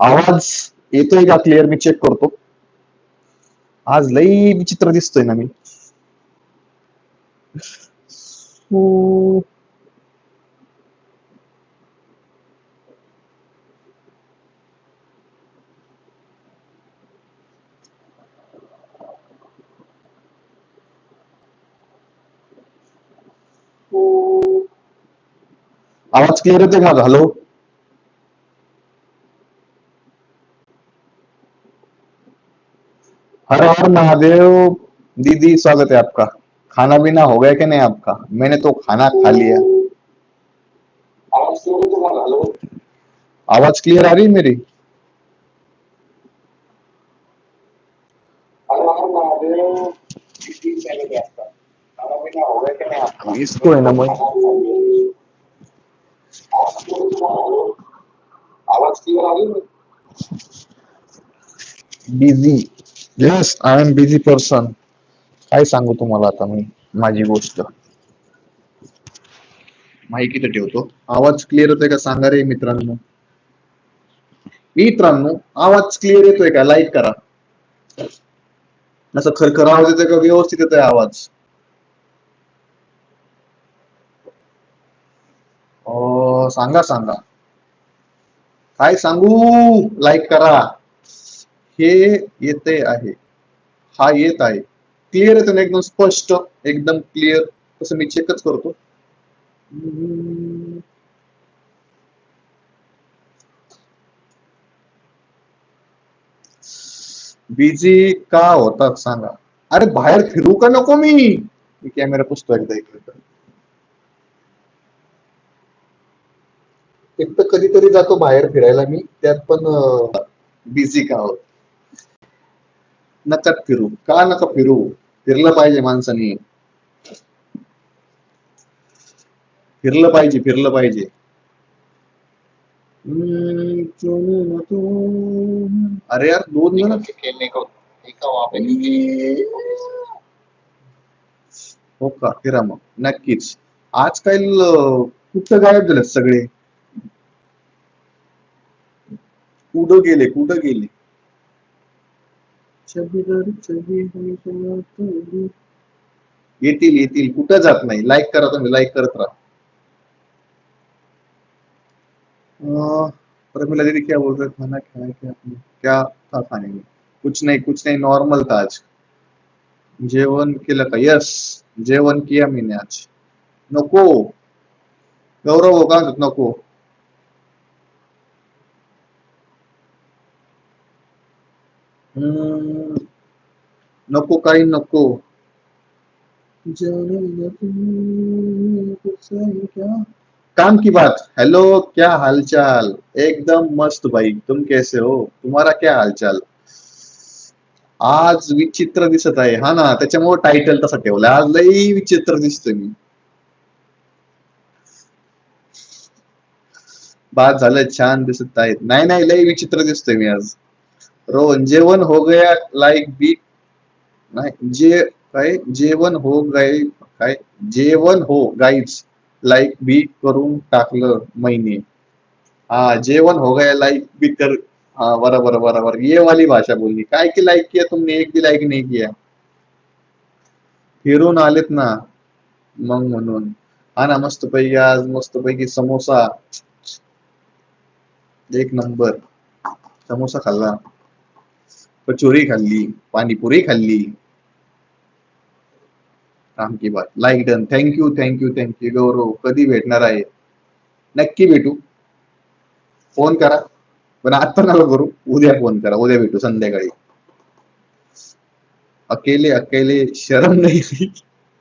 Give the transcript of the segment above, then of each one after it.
आवाज़ येतोय का क्लिअर मी चेक करतो. आज लई विचित्र दिसतोय ना मी. आवाज़ क्लिअर येतोय का हॅलो हर हर महादेव दीदी स्वागत है आपका। खाना पीना हो गया कि नहीं आपका? मैंने तो खाना खा लिया। आवाज़ क्लियर आ रही है मेरी? इसको है ना मैं busy yes I am busy person काय सांगू तुम्हाला आता मी? माझी गोष्ट. माहिती तर ठेवतो. आवाज़ क्लिअर येतोय का? सांगा रे मित्रांनो. मित्रांनो आवाज़ क्लिअर येतोय का? लाईक करा. असं खरखर आवाज़ येतोय का? व्यवस्थित येतोय आवाज़. अं, सांगा सांगा. काय सांगू? लाईक करा. हे येते आहे. हा येत आहे. क्लिअर येतो ना एकदम स्पष्ट एकदम क्लिअर तसं मी चेकच करतो. बिझी का होतात सांगा. अरे बाहेर फिरू का नको मी? मी कॅमेरा पुसतो एकदा इकडे एक तर कधीतरी जातो बाहेर फिरायला मी. त्यात पण बिझी का होत? नका फिरू का नका फिरू फिरलं पाहिजे माणसाने. फिरलं पाहिजे फिरलं पाहिजे. हम्म, ना तू. अरे यार दोन जण हो का? फिरा मग नक्कीच. आजकाल कुठं गायब झालेत सगळे? कुठं गेले कुठं गेले? येतील येतील. कुठं जात नाही. लाईक करा तुम्ही लाईक करत राहा. अं, प्रमिला दीदी क्या बोल रहे? खाना खाया क्या आपने? क्या था खाने में? कुछ नहीं कुछ नहीं. नॉर्मल था आज. केलं का? यस जेवण किया मीने आज. नको. गौरव हो का नको? नको काही नको? काम की बात. हेलो क्या हालचाल? एकदम मस्त भाई. तुम कैसे हो? तुम्हारा क्या हालचाल? आज विचित्र दिसत आहे. हा ना त्याच्यामुळे टायटल तसा ठेवला आज लई विचित्र दिसतोय मी. बाद झालं छान दिसत आहेत. नाही नाही लई विचित्र दिसतोय मी आज. रोहन जेवण हो गया लाईक बी नाही, जे काय हो गए काय जेवण हो गाईच लाईक बी करून महिने हा जेवण हो गया लाईक बी कर हाँ बराबर बराबर ये वाली भाषा बोलनी। काय की लाईक किया तुमने, एक भी लाईक नहीं किया। फिरून आलेत ना, मग म्हणून। हा ना, मस्त पैकी आज, मस्त पैकी समोसा, एक नंबर, समोसा खाल्ला। कचोरी खाल्ली पाणीपुरी खाल्ली. काम की बात. Like done thank you thank you thank you Gaurav कधी भेटणार आहे? नक्की भेटू. फोन करा. पण आता नका करू. उद्या फोन करा. उद्या भेटू संध्याकाळी. अकेले अकेले शरम नाही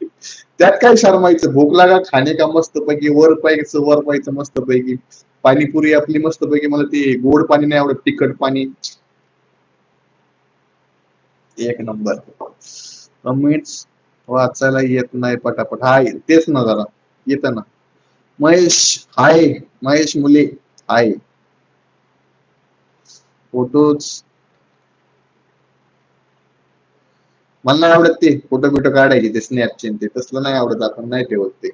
त्यात काय शरमायचं? भूक लागा खाणे का मस्त पैकी वर पाहायचं वर पाहायचं मस्त पैकी पाणीपुरी आपली मस्त पैकी मला ते गोड पाणी नाही आवडत तिखट पाणी. एक नंबर. कमेंट्स वाचायला येत नाही पटापट. हाय तेच ना जरा. येत ना. महेश हाय. महेश मुले हाय. फोटोज. मला नाही आवडत ते. फोटो बिटो काढायचे ते स्नॅपचे ते. तसलं नाही आवडत आपण नाही ठेवत ते.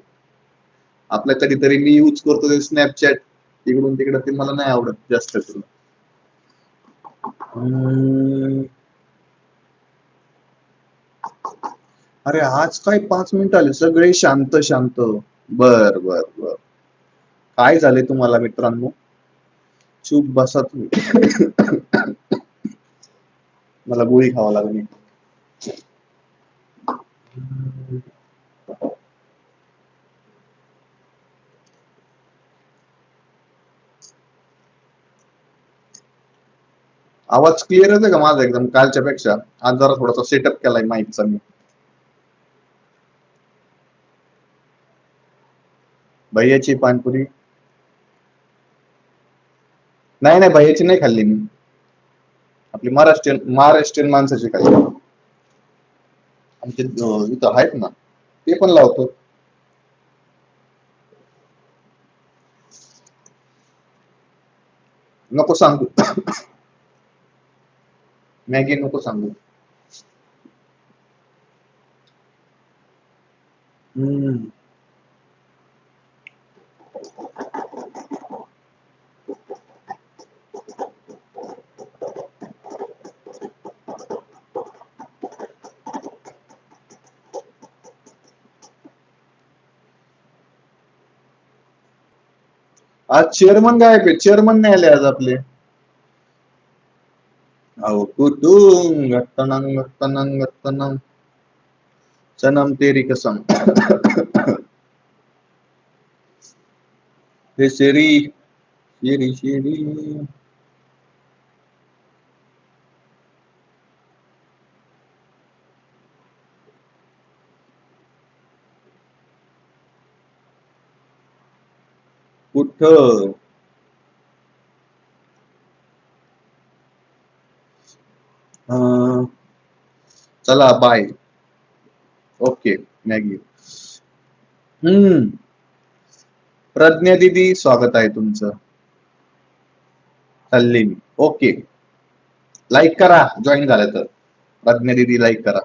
आपल्या कधीतरी मी यूज करतो ते स्नॅपचॅट इकडून तिकडं ते मला नाही आवडत जास्त करून हम्म. अरे आज काय पाच मिनिट आले? सगळे शांत शांत. बर बर बर. काय झाले तुम्हाला मित्रांनो? चूप बसा तुम्ही. मला गोळी खावा लागली. आवाज क्लिअर येतोय का माझा एकदम? कालच्या पेक्षा आज जरा थोडासा सेटअप केलाय माईकचा मी. भैयाची पाणपुरी नाही नाही भैयाची नाही खाल्ली मी. आपली महाराष्ट्रीयन महाराष्ट्रीयन माणसाची खाल्ली. आमचे इथं आहेत ना ते पण लावतो. नको सांगू. मॅगी नको सांगू. हम्म. आज चेअरमन काय आहे? चेअरमन नाही आले आज आपले. अहो गत्तनंग गत्तनंग सनम तेरी कसम. हे शेरी शेरी शेरी कुठं अं, चला बाय ओके मॅगी हम्म प्रज्ञा दिदी, स्वागत आहे तुमचं. हल्ली ओके लाईक करा. तर. प्रज्ञा दिदी लाईक करा.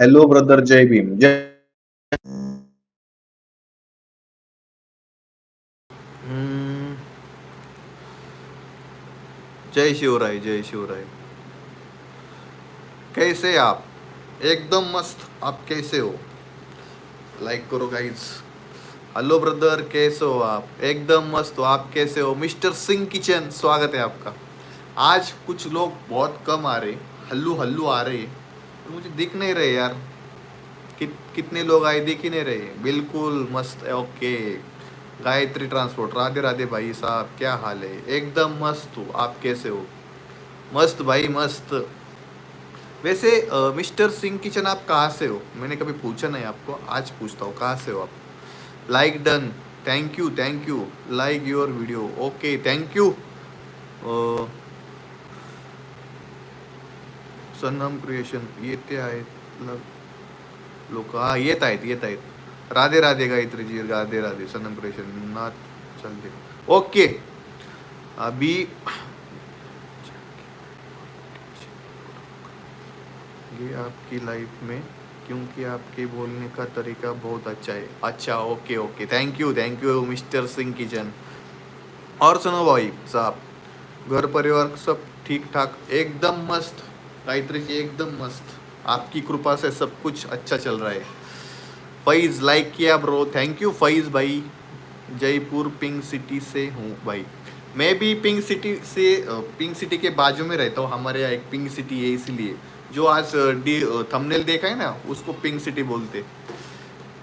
हॅलो ब्रदर जय भीम. जय हम्म. जय शिवराय जय शिवराय. कैसे आप? एकदम मस्त. आप कैसे हो? लाइक करो गाइस हेलो ब्रदर, कैसे हो आप? एकदम मस्त हो। आप कैसे हो? मिस्टर सिंह किचन, स्वागत है आपका। आज कुछ लोग बहुत कम आ रहे, हल्लू हल्लू आ रहे मुझे दिख नहीं रहे यार। कित, कितने लोग आए दिख ही नहीं रहे। बिल्कुल मस्त है, ओके। गायत्री ट्रांसपोर्ट, राधे राधे भाई साहब, क्या हाल है? एकदम मस्त हो। आप कैसे हो? मस्त भाई, मस्त। वैसे मिस्टर सिंह किचन आप कहाँ से हो? मैंने कभी पूछा नहीं आपको, आज पूछता हूँ, कहाँ से हो आप? Like done thank you thank you like your video okay thank you Sanam creation येते आहेत. लोक, हा, येत आहेत येत आहेत. राधे राधे गायत्रीजी राधे राधे. सनम क्रिएशन नाथ चलते ओके अभी, ये आपकी लाइफ में क्योंकि आपके बोलने का तरीका बहुत अच्छा है। अच्छा okay okay. Thank you thank you mister Singh kitchen और सुनो भाई साहब, घर परिवार सब ठीक ठाक एकदम मस्त। गायत्री जी, एकदम मस्त। आपकी कृपा से सब कुछ अच्छा चल रहा है। फैज लाइक किया ब्रो थैंक यू फैज भाई। जयपुर पिंक सिटी से हूँ भाई। मैं भी पिंक सिटी से पिंक सिटी के बाजू में रहता हूँ, हमारे यहाँ एक पिंक सिटी है इसलिए। जो आज डी थंबनेल देखा है ना, उसको पिंक सिटी बोलते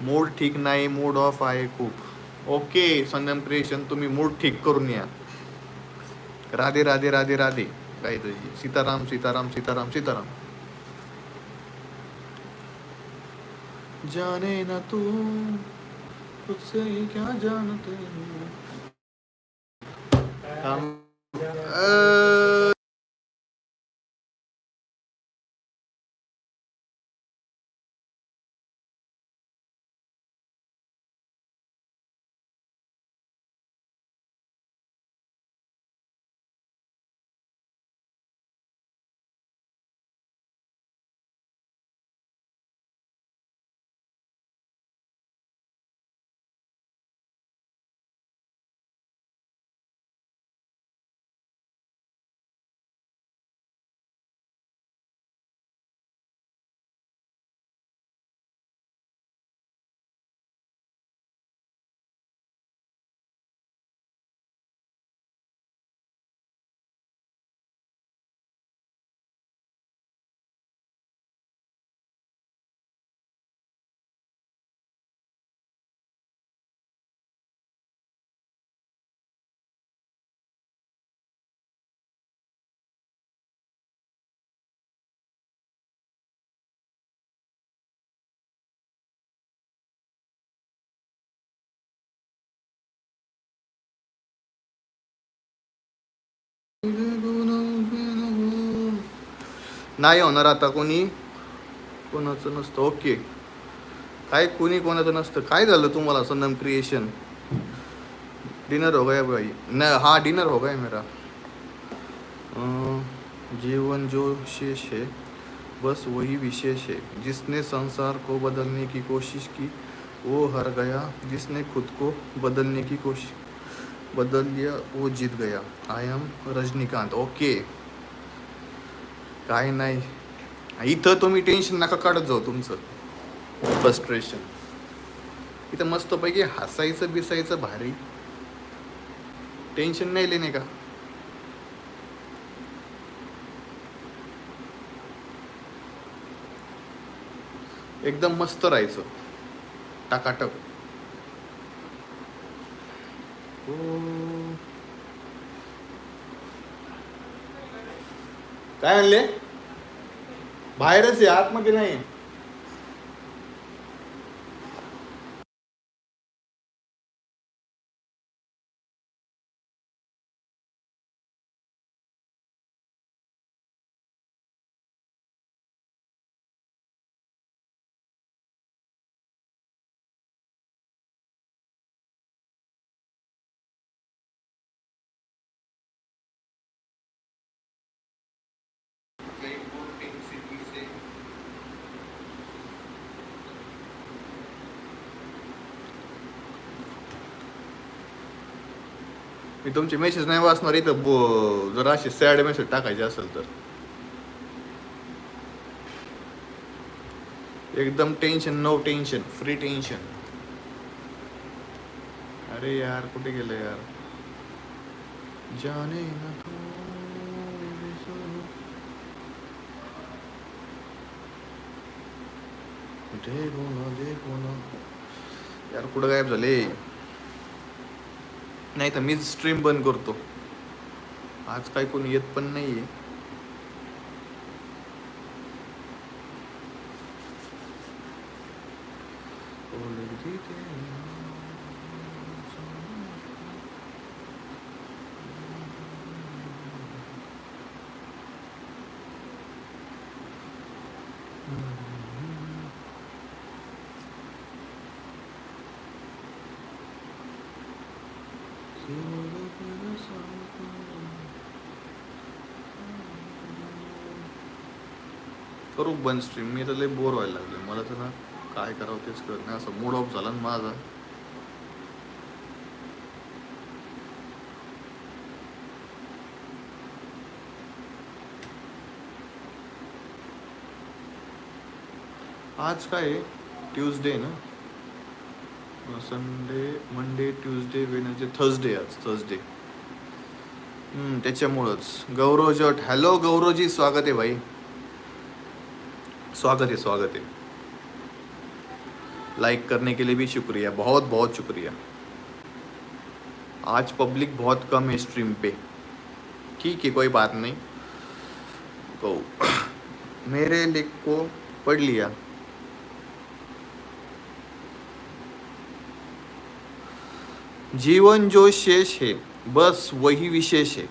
मूड ठीक नाही मूड ऑफ़ आहे खूप ओके संगम क्रिएशन तुम्ही मूड ठीक करून या। राधे राधे राधे राधे। काय तुझी सीताराम सीताराम सीताराम सीताराम। जाने ना तू तुझसे क्या जानते കാരണം नाही होणार आता कोणी. कोणाचं नसतं. ओके. काय कोणी कोणाचं नसतं. काय झालं तुम्हाला संदम क्रिएशन डिनर हो गया भाई. न हाँ डिनर हो गया मेरा. अं, जीवन जो शेष है बस वही विशेष है। जिसने संसार को बदलने की कोशिश की वो हर गया। जिसने खुद को बदलने की कोशिश बदल दिया वो जीत गया। आय एम रजनीकांत ओके काय नाही. इथं तुम्ही टेन्शन नका काढत जाऊ तुमचं. फ्रस्ट्रेशन इथं मस्तपैकी हसायचं बिसायचं भारी. टेन्शन नाही लेणे का? एकदम मस्त राहायचं. टाकाटक. काय म्हणले बाहेरच आहे आतमध्ये नाही मी तुमचे मेसेज नाही वाचणार इथं बो जर असे सॅड मेसेज टाकायचे असेल तर. एकदम tension no tension free tension अरे यार कुठे गेलं यार? जाने ना देखो ना देखो ना। यार कुठं गायब झाले? नाही तर मीच स्ट्रीम बंद करतो. आज काय कोणी येत पण नाही आहे ठीक आहे करू बंद स्ट्रीम मी तर लय बोर व्हायला लागले मला तर ना काय करावं तेच कळत नाही. असं मूड ऑफ झाला ना माझा. आज काय ट्यूजडे ना? Sunday Monday Tuesday Wednesday Thursday आज थर्सडे हम्म, त्याच्यामुळंच. गौरव जट. हॅलो गौरवजी स्वागत आहे भाई. स्वागत है स्वागत है। लाइक करने के लिए भी शुक्रिया, बहुत बहुत शुक्रिया। आज पब्लिक बहुत कम है स्ट्रीम पे। ठीक है, कोई बात नहीं। तो मेरे लिख को पढ़ लिया। जीवन जो शेष है, बस वही विशेष है।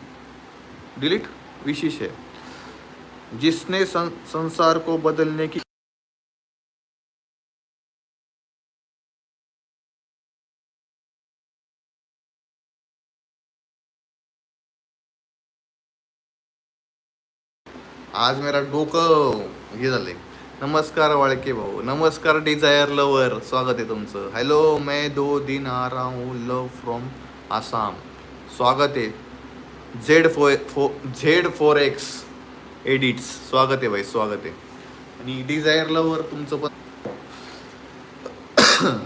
डिलीट विशेष है। जिसने सं, संसार को बदलने की आज मेरा डोकं हे झालंय. नमस्कार वाळके भाऊ. नमस्कार डिझायर लवर. स्वागत आहे तुमचं. हॅलो मैं दो दिन आ रहा हूँ लव फ्रॉम आसाम स्वागत आहे. Z four four Z four X edits. स्वागत आहे भाई स्वागत आहे. आणि डिझायर लवर तुमचं पण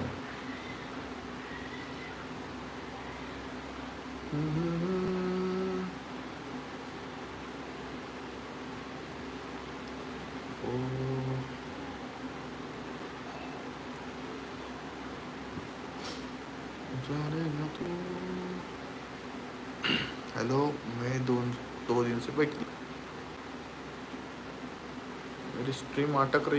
ಮಾಟಕ್ರು